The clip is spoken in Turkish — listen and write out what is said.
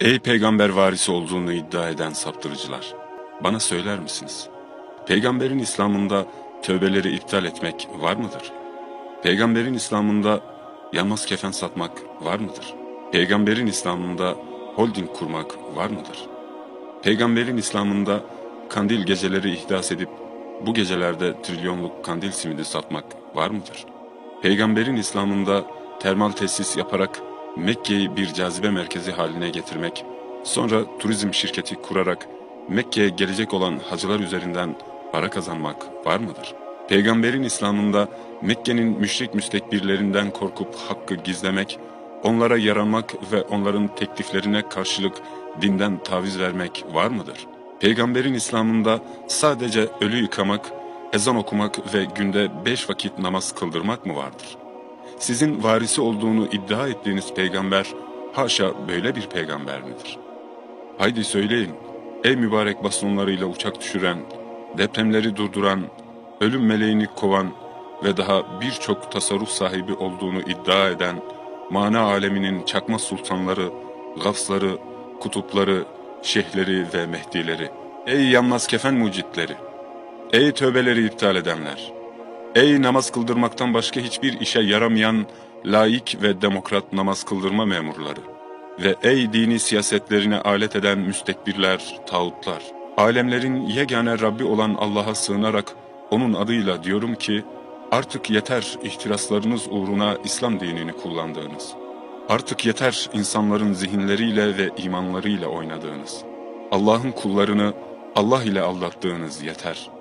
Ey peygamber varisi olduğunu iddia eden saptırıcılar! Bana söyler misiniz? Peygamberin İslam'ında tövbeleri iptal etmek var mıdır? Peygamberin İslam'ında yanmaz kefen satmak var mıdır? Peygamberin İslam'ında holding kurmak var mıdır? Peygamberin İslam'ında kandil geceleri ihdas edip bu gecelerde trilyonluk kandil simidi satmak var mıdır? Peygamberin İslam'ında termal tesis yaparak Mekke'yi bir cazibe merkezi haline getirmek, sonra turizm şirketi kurarak Mekke'ye gelecek olan hacılar üzerinden para kazanmak var mıdır? Peygamberin İslam'ında Mekke'nin müşrik müstekbirlerinden korkup hakkı gizlemek, onlara yaranmak ve onların tekliflerine karşılık dinden taviz vermek var mıdır? Peygamberin İslam'ında sadece ölü yıkamak, ezan okumak ve günde beş vakit namaz kıldırmak mı vardır? Sizin varisi olduğunu iddia ettiğiniz peygamber, haşa böyle bir peygamber midir? Haydi söyleyin, ey mübarek bastonlarıyla uçak düşüren, depremleri durduran, ölüm meleğini kovan ve daha birçok tasarruf sahibi olduğunu iddia eden, mana aleminin çakma sultanları, gafsları, kutupları, şeyhleri ve mehdileri, ey yanmaz kefen mucitleri, ey tövbeleri iptal edenler, ey namaz kıldırmaktan başka hiçbir işe yaramayan laik ve demokrat namaz kıldırma memurları ve ey dini siyasetlerine alet eden müstekbirler, tağutlar, alemlerin yegane Rabbi olan Allah'a sığınarak onun adıyla diyorum ki, artık yeter ihtiraslarınız uğruna İslam dinini kullandığınız. Artık yeter insanların zihinleriyle ve imanlarıyla oynadığınız. Allah'ın kullarını Allah ile aldattığınız yeter.